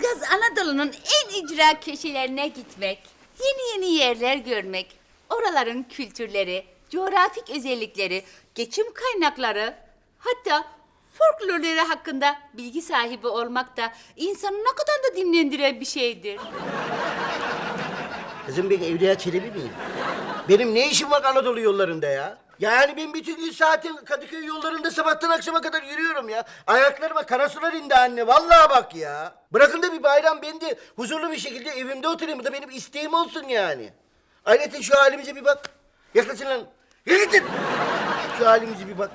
Ilgaz Anadolu'nun en icra köşelerine gitmek, yeni yeni yerler görmek, oraların kültürleri, coğrafik özellikleri, geçim kaynakları, hatta folklorları hakkında bilgi sahibi olmak da insanı ne kadar da dinlendiren bir şeydir. Kızım ben Evliya Çelebi miyim? Benim ne işim var Anadolu yollarında ya? Yani ben bütün gün saatin Kadıköy yollarında sabahtan akşama kadar yürüyorum ya. Ayaklarıma kara sular indi anne. Vallahi bak ya. Bırakın da bir bayram ben de huzurlu bir şekilde evimde oturayım. Bu da benim isteğim olsun yani. Ayrıca şu halimize bir bak. Yaklaşın lan. Yaklaşın. Şu halimize bir bak.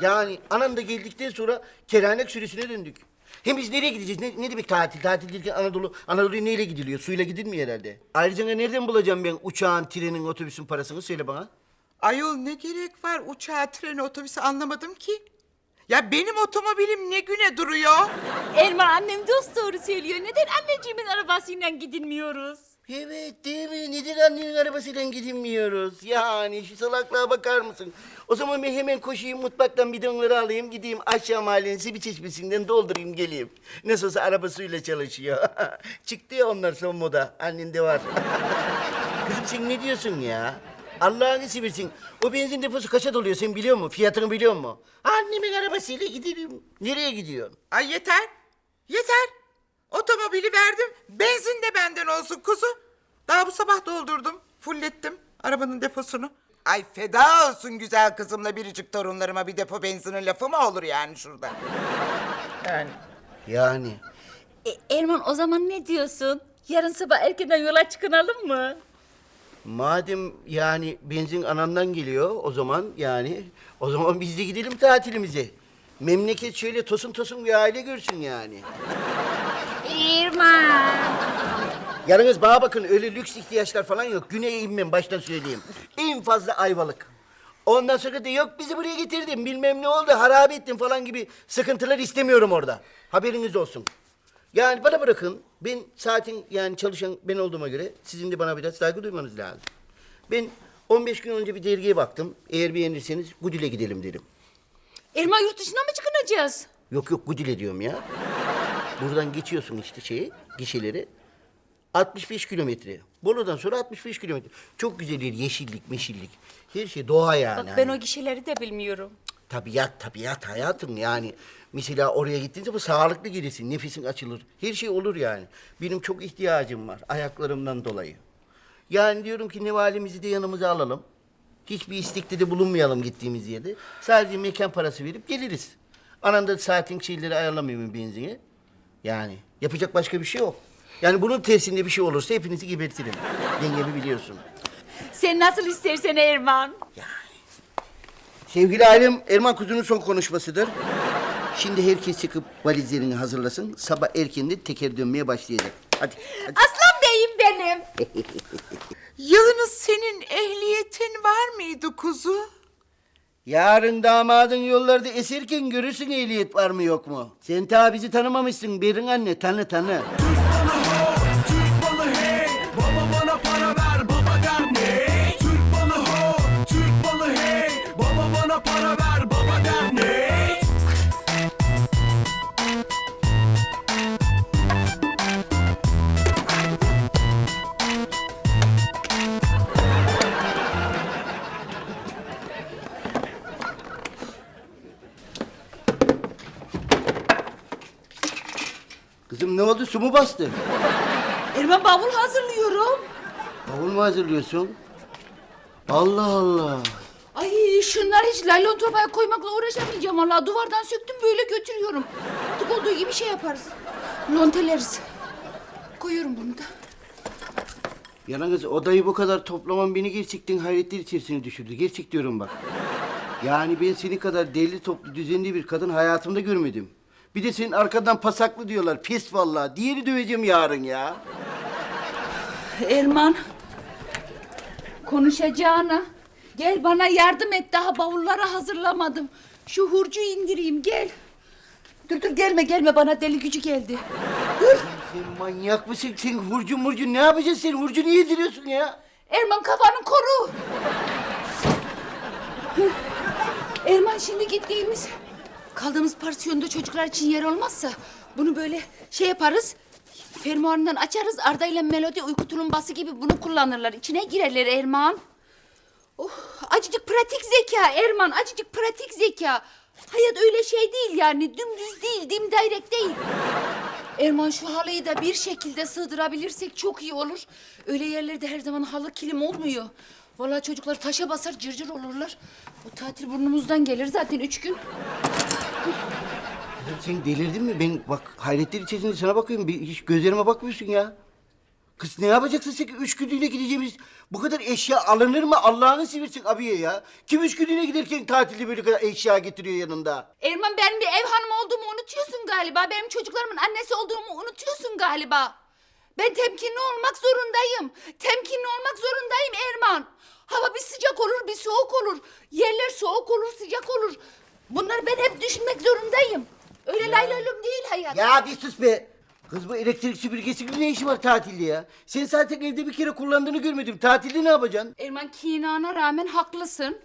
Yani anam da geldikten sonra keranek sürüsüne döndük. Hem biz nereye gideceğiz? Ne, ne demek tatil? Tatil derken Anadolu, Anadolu'ya neyle gidiliyor? Suyla gidilmiyor herhalde. Ayrıca nereden bulacağım ben uçağın, trenin, otobüsün parasını? Söyle bana. Ayol ne gerek var uçağa, trene, otobüse anlamadım ki. Ya benim otomobilim ne güne duruyor? Erman annem dost doğru söylüyor. Neden anneciğimin arabasıyla gidilmiyoruz? Evet değil mi? Neden annenin arabasıyla gidilmiyoruz? Yani şu salaklığa bakar mısın? O zaman ben hemen koşayım mutfaktan bidonları alayım gideyim aşağı mahallenin bir çeşmesinden doldurayım geleyim. Nasıl olsa araba suyla çalışıyor. Çıktı ya onlar son moda. Annende var. Kızım sen ne diyorsun ya? Allah'ını seversin. O benzin deposu kaça doluyor sen biliyor musun? Fiyatını biliyor musun? Annemin arabasıyla gidelim. Nereye gidiyorsun? Ay yeter, yeter. Otomobili verdim, benzin de benden olsun kuzu. Daha bu sabah doldurdum, fullettim arabanın deposunu. Ay feda olsun güzel kızımla biricik torunlarıma bir depo benzinin lafı mı olur yani şurada? Yani. Yani. E, Erman o zaman ne diyorsun? Yarın sabah erkenden yola çıkınalım mı? Madem yani benzin anamdan geliyor o zaman yani o zaman biz de gidelim tatilimize. Memleket şöyle tosun tosun bir aile görsün yani. Erman. Yalnız bana bakın öyle lüks ihtiyaçlar falan yok. Güney'e inmem baştan söyleyeyim. En fazla ayvalık. Ondan sonra da yok bizi buraya getirdin bilmem ne oldu harabe ettin falan gibi sıkıntılar istemiyorum orada. Haberiniz olsun. Yani bana bırakın. Ben saatin yani çalışan ben olduğuma göre sizin de bana biraz saygı duymanız lazım. Ben 15 gün önce bir dergiye baktım. Eğer beğenirseniz Gudil'e gidelim dedim. Erman yurt dışına mı çıkınacağız? Yok yok Gudil'e diyorum ya. Buradan geçiyorsun işte şeyi, gişeleri. 65 kilometre. Bolu'dan sonra 65 kilometre. Çok güzel yer, yeşillik, meşillik. Her şey doğa yani. Bak ben hani. o gişeleri de bilmiyorum. Tabiat, tabiat hayatım yani. Mesela oraya gittiğince bu sağlıklı gelirsin, nefesin açılır. Her şey olur yani. Benim çok ihtiyacım var ayaklarımdan dolayı. Yani diyorum ki nevalimizi de yanımıza alalım. Hiçbir istekte de bulunmayalım gittiğimiz yerde. Sadece mekan parası verip geliriz. Anam da saatin şeyleri ayarlamıyor mu benzini? Yani yapacak başka bir şey yok. Yani bunun tersinde bir şey olursa hepinizi gebertirim. Yengemi biliyorsun. Sen nasıl istersen Erman. Sevgili ailem, Erman Kuzu'nun son konuşmasıdır. Şimdi herkes çıkıp valizlerini hazırlasın. Sabah erkenden teker dönmeye başlayacak. Hadi, hadi. Aslan beyim benim. Yalnız senin ehliyetin var mıydı kuzu? Yarın damadın yollarda eserken görürsün ehliyet var mı yok mu? Sen ta bizi tanımamışsın Berin anne, tanı tanı. Para ver baba der ne Kızım ne oldu, su mu bastı? Erman bavul hazırlıyorum. Bavul mu hazırlıyorsun? Allah Allah. Şunlar hiç laylon torbaya koymakla uğraşamayacağım valla. Duvardan söktüm böyle götürüyorum. Artık olduğu gibi şey yaparız. Lonteleriz. Koyuyorum bunu da. Yalnız odayı bu kadar toplaman beni gerçekten hayretler içerisine düşürdü. Gerçek diyorum bak. Yani ben seni kadar deli toplu düzenli bir kadın hayatımda görmedim. Bir de senin arkadan pasaklı diyorlar. Pis vallahi. Diğeri döveceğim yarın ya. Erman. Konuşacağına. Gel bana yardım et. Daha bavulları hazırlamadım. Şu hurcu indireyim gel. Dur dur gelme gelme bana deli gücü geldi. Dur. Sen manyak mısın? Sen hurcu murcu ne yapacaksın sen? Hurcu niye yediriyorsun ya? Erman kafanı koru. Erman şimdi gittiğimiz kaldığımız pansiyonda çocuklar için yer olmazsa bunu böyle şey yaparız. Fermuarından açarız Arda ile Melodi uyku tulumbası gibi bunu kullanırlar. İçine girerler Erman. Oh, acıcık pratik zeka Erman, acıcık pratik zeka. Hayat öyle şey değil yani, dümdüz değil, dim direct değil. Erman şu halıyı da bir şekilde sığdırabilirsek çok iyi olur. Öyle yerlerde her zaman halı kilim olmuyor. Vallahi çocuklar taşa basar cırcır olurlar. Bu tatil burnumuzdan gelir zaten üç gün. Sen delirdin mi? Ben bak hayretler içerisinde sana bakıyorum. Bir, hiç gözlerime bakmıyorsun ya. Kız ne yapacaksın sen? Üç günlüğüne gideceğimiz bu kadar eşya alınır mı? Allah'ını seversin abiye ya. Kim üç günlüğüne giderken tatilde böyle kadar eşya getiriyor yanında? Erman ben bir ev hanımı olduğumu unutuyorsun galiba. Benim çocuklarımın annesi olduğumu unutuyorsun galiba. Ben temkinli olmak zorundayım. Temkinli olmak zorundayım Erman. Hava bir sıcak olur bir soğuk olur. Yerler soğuk olur sıcak olur. Bunları ben hep düşünmek zorundayım. Öyle lay lay lom değil hayat. Ya bir sus be. Kız bu elektrik süpürgesinin ne işi var tatilde ya? Sen zaten evde bir kere kullandığını görmedim. Tatilde ne yapacaksın? Erman kinana rağmen haklısın.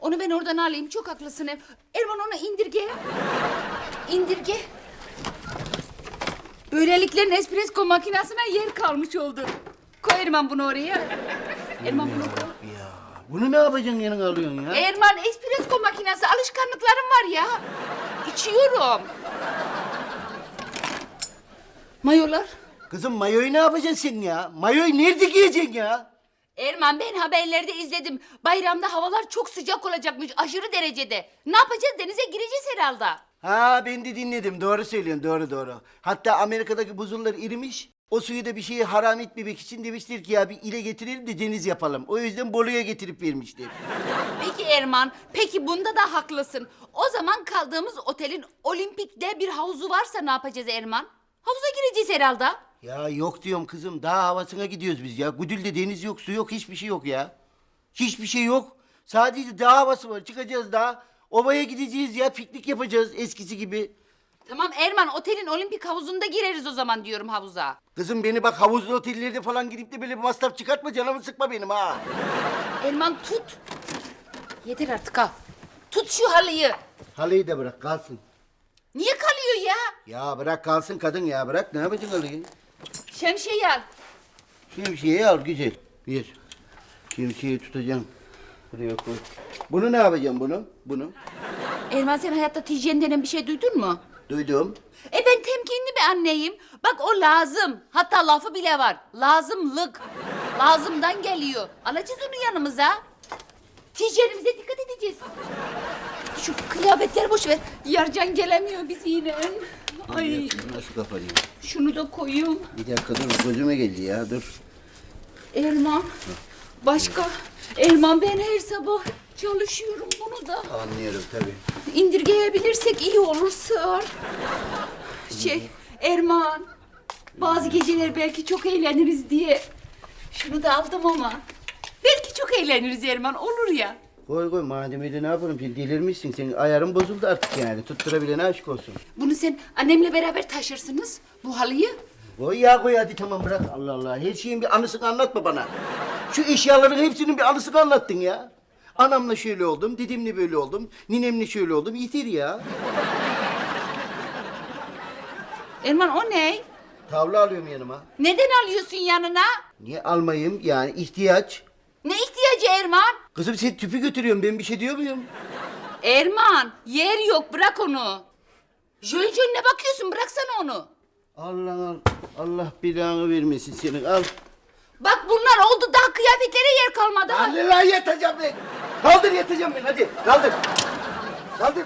Onu ben oradan alayım. Çok haklısın. Erman onu indirge. İndirge. Böylelikle Nespresso makinesine yer kalmış oldu. Koy Erman bunu oraya. Erman bunu koy. Ya bunu ne yapacaksın yanına alıyorsun ya? Erman espresso makinesi alışkanlıklarım var ya. İçiyorum. Mayolar. Kızım mayoyu ne yapacaksın sen ya? Mayoyu nerede giyeceksin ya? Erman ben haberlerde izledim. Bayramda havalar çok sıcak olacakmış aşırı derecede. Ne yapacağız denize gireceğiz herhalde. Ha ben de dinledim. Doğru söylüyorsun. Doğru doğru. Hatta Amerika'daki buzullar erimiş. O suyu da bir şeyi haram etmemek için demiştir ki ya bir ile getirelim de deniz yapalım. O yüzden Bolu'ya getirip vermişler. Peki Erman, peki bunda da haklısın. O zaman kaldığımız otelin olimpikte bir havuzu varsa ne yapacağız Erman? Havuza gireceğiz herhalde. Ya yok diyorum kızım. Daha havasına gidiyoruz biz ya. Gudül'de deniz yok, su yok, hiçbir şey yok ya. Hiçbir şey yok. Sadece dağ havası var. Çıkacağız daha. Ovaya gideceğiz ya. Piknik yapacağız eskisi gibi. Tamam Erman, otelin olimpik havuzunda gireriz o zaman diyorum havuza. Kızım beni bak havuzlu otellerde falan gidip de böyle bir masraf çıkartma. Canımı sıkma benim ha. Erman tut. Yeter artık ha. Tut şu halıyı. Halıyı da bırak kalsın. Niye kalıyor ya? Bırak kalsın kadın ya bırak. Ne yapacaksın halıyı? Şemsiyeyi al. Şemsiyeyi al güzel. Bir. Şemsiyeyi tutacağım. Buraya koy. Bunu ne yapacağım bunu? Bunu. Erman sen hayatta hijyen denen bir şey duydun mu? Duydum. E ben temkinli bir anneyim. Bak o lazım. Hatta lafı bile var. Lazımlık. Lazımdan geliyor. Alacağız onu yanımıza. Hijyenimize dikkat edeceğiz. Şu kıyafetleri boş ver. Yarcan gelemiyor biz yine. Ay Nasıl kapatayım? şunu da koyayım. Bir dakika dur gözüme geldi ya dur. Erman. Başka. Erman ben her sabah çalışıyorum bunu da. Anlıyorum tabii. İndirgeyebilirsek iyi olur sığar. Şey, Erman. Bazı geceler belki çok eğleniriz diye. Şunu da aldım ama. Belki çok eğleniriz Erman olur ya. Koy koy madem öyle ne yapalım sen delirmişsin senin ayarın bozuldu artık yani tutturabilene aşk olsun. Bunu sen annemle beraber taşırsınız bu halıyı. Koy ya koy hadi tamam bırak Allah Allah her şeyin bir anısını anlatma bana. Şu eşyaların hepsinin bir anısını anlattın ya. Anamla şöyle oldum, dedemle böyle oldum, ninemle şöyle oldum. Yeter ya. Erman o ne? Tavla alıyorum yanıma. Neden alıyorsun yanına? Niye almayayım yani ihtiyaç. Ne ihtiyacı Erman? Kızım sen tüpü götürüyorsun ben bir şey diyor muyum? Erman yer yok bırak onu. Jön ne bakıyorsun bıraksana onu. Allah Allah, Allah belanı vermesin senin al. Bak bunlar oldu daha kıyafetlere yer kalmadı. lan yatacağım ben. Kaldır yatacağım ben hadi kaldır. Kaldır.